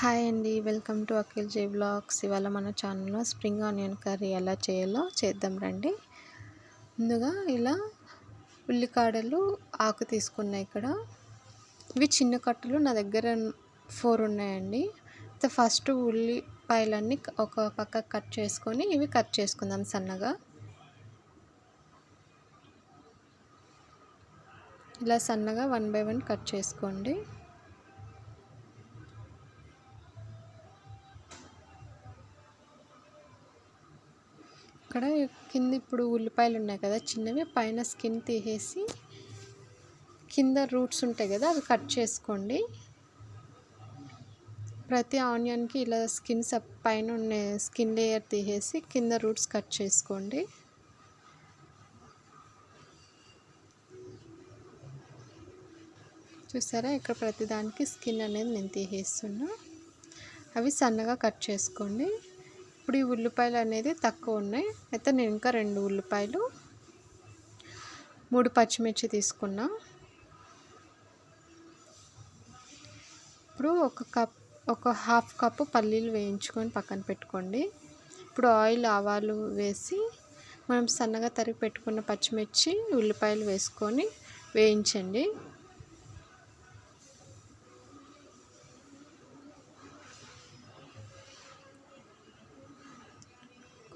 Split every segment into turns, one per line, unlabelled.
Hi అండి. Welcome to Akhil J vlogs ఇవాళ మన ఛానల్లో స్ప్రింగ్ ఆనియన్ కర్రీ ఎలా చేయాలో చేద్దాం రండి. ముందుగా ఇలా ఉల్లికాడలు ఆకు తీసుకున్నాయి ఇక్కడ. ఇవి చిన్న కట్టలు నా దగ్గర ఫోర్ ఉన్నాయండి. ఫస్ట్ ఉల్లిపాయలన్నీ ఒక పక్క కట్ చేసుకొని ఇవి కట్ చేసుకుందాం సన్నగా. ఇలా సన్నగా వన్ బై వన్ కట్ చేసుకోండి. అక్కడ కింద ఇప్పుడు ఉల్లిపాయలు ఉన్నాయి కదా చిన్నవి. పైన స్కిన్ తీసేసి కింద రూట్స్ ఉంటాయి కదా అవి కట్ చేసుకోండి. ప్రతి ఆనియన్కి ఇలా స్కిన్ సప్ పైన ఉన్న స్కిన్ లేయర్ తీసేసి కింద రూట్స్ కట్ చేసుకోండి. చూసారా? ఇక్కడ ప్రతిదానికి స్కిన్ అనేది నేను తీసేస్తున్నా. అవి సన్నగా కట్ చేసుకోండి. ఇప్పుడు ఈ ఉల్లిపాయలు అనేది తక్కువ ఉన్నాయి. అయితే నేను ఇంకా రెండు ఉల్లిపాయలు మూడు పచ్చిమిర్చి తీసుకున్నా. ఇప్పుడు ఒక కప్ ఒక హాఫ్ కప్పు పల్లీలు వేయించుకొని పక్కన పెట్టుకోండి. ఇప్పుడు ఆయిల్ ఆవాలు వేసి మనం సన్నగా తరిగి పెట్టుకున్న పచ్చిమిర్చి ఉల్లిపాయలు వేసుకొని వేయించండి.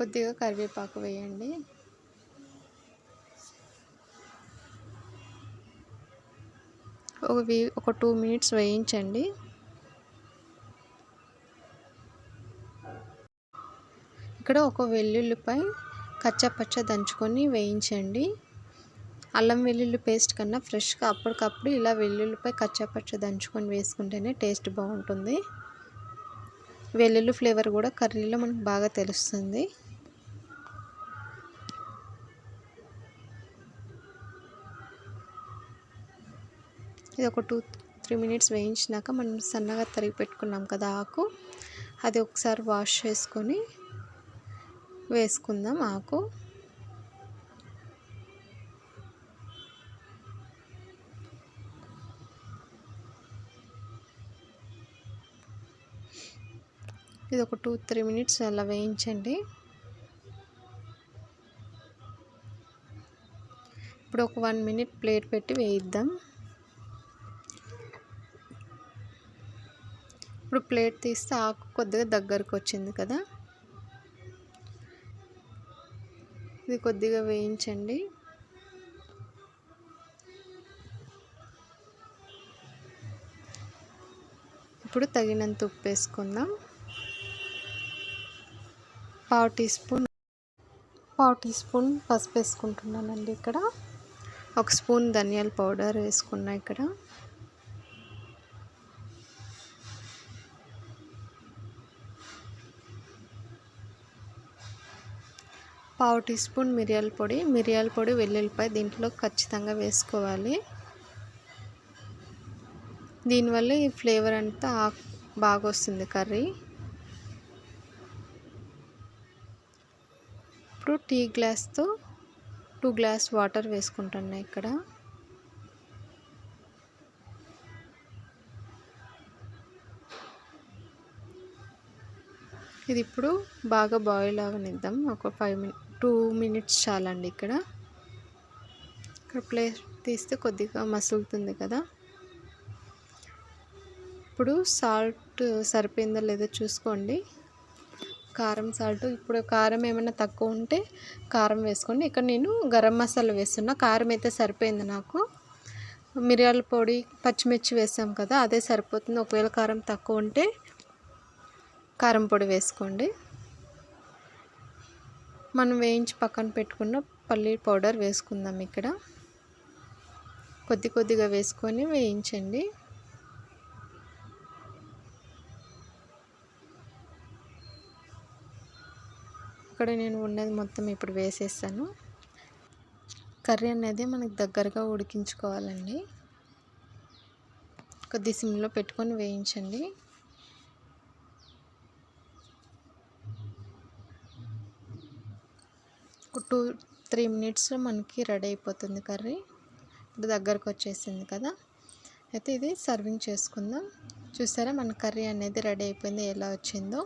కొద్దిగా కరివేపాకు వేయండి. ఒక ఒక టూ మినిట్స్ వేయించండి. ఇక్కడ ఒక వెల్లుల్లిపై కచ్చపచ్చ దంచుకొని వేయించండి. అల్లం వెల్లుల్లి పేస్ట్ కన్నా ఫ్రెష్గా అప్పటికప్పుడు ఇలా వెల్లుల్లిపై కచ్చపచ్చ దంచుకొని వేసుకుంటేనే టేస్ట్ బాగుంటుంది. వెల్లుల్లి ఫ్లేవర్ కూడా కర్రీలో మనకు బాగా తెలుస్తుంది. ఇది ఒక టూ త్రీ మినిట్స్ వేయించినాక మనం సన్నగా తరిగి పెట్టుకున్నాం కదా ఆకు. అది ఒకసారి వాష్ చేసుకొని వేసుకుందాం ఆకు. ఇది ఒక టూ త్రీ మినిట్స్ అలా వేయించండి. ఇప్పుడు ఒక వన్ మినిట్ ప్లేట్ పెట్టి వేయిద్దాం. ఇప్పుడు ప్లేట్ తీస్తే ఆకు కొద్దిగా దగ్గరకు వచ్చింది కదా? ఇది కొద్దిగా వేయించండి. ఇప్పుడు తగినంత ఉప్పు వేసుకుందాం. పావు టీ స్పూన్ పావు టీ స్పూన్ పసుపు వేసుకుంటున్నానండి ఇక్కడ. ఒక స్పూన్ ధనియాల పౌడర్ వేసుకున్నా ఇక్కడ. పావు టీ స్పూన్ మిరియాల పొడి. మిరియాల పొడి వెల్లుల్లిపాయ దీంట్లో ఖచ్చితంగా వేసుకోవాలి. దీనివల్ల ఈ ఫ్లేవర్ అంతా బాగా వస్తుంది కర్రీ. ఇప్పుడు టీ గ్లాస్తో టూ గ్లాస్ వాటర్ వేసుకుంటున్నా ఇక్కడ. ఇది ఇప్పుడు బాగా బాయిల్ అవనిద్దాం. ఒక ఫైవ్ మినిట్ టూ మినిట్స్ చాలండి ఇక్కడ. ఇక్కడ ప్లేస్ తీస్తే కొద్దిగా మసులుతుంది కదా. ఇప్పుడు సాల్ట్ సరిపోయిందో లేదో చూసుకోండి. కారం సాల్ట్ ఇప్పుడు కారం ఏమైనా తక్కువ ఉంటే కారం వేసుకోండి. ఇక్కడ నేను గరం మసాలా వేస్తున్నా. కారం అయితే సరిపోయింది నాకు. మిరియాల పొడి పచ్చిమిర్చి వేసాం కదా అదే సరిపోతుంది. ఒకవేళ కారం తక్కువ ఉంటే కారం పొడి వేసుకోండి. మనం వేయించి పక్కన పెట్టుకున్న పల్లి పౌడర్ వేసుకుందాం ఇక్కడ. కొద్ది కొద్దిగా వేసుకొని వేయించండి. ఇక్కడ నేను ఉన్నది మొత్తం ఇప్పుడు వేసేస్తాను. కర్రీ అనేది మనకు దగ్గరగా ఉడికించుకోవాలండి. కొద్ది సిమ్లో పెట్టుకొని వేయించండి. ఒక టూ త్రీ మినిట్స్లో మనకి రెడీ అయిపోతుంది కర్రీ. ఇప్పుడు దగ్గరకు వచ్చేసింది కదా. అయితే ఇది సర్వింగ్ చేసుకుందాం. చూసారా మన కర్రీ అనేది రెడీ అయిపోయింది ఎలా వచ్చిందో.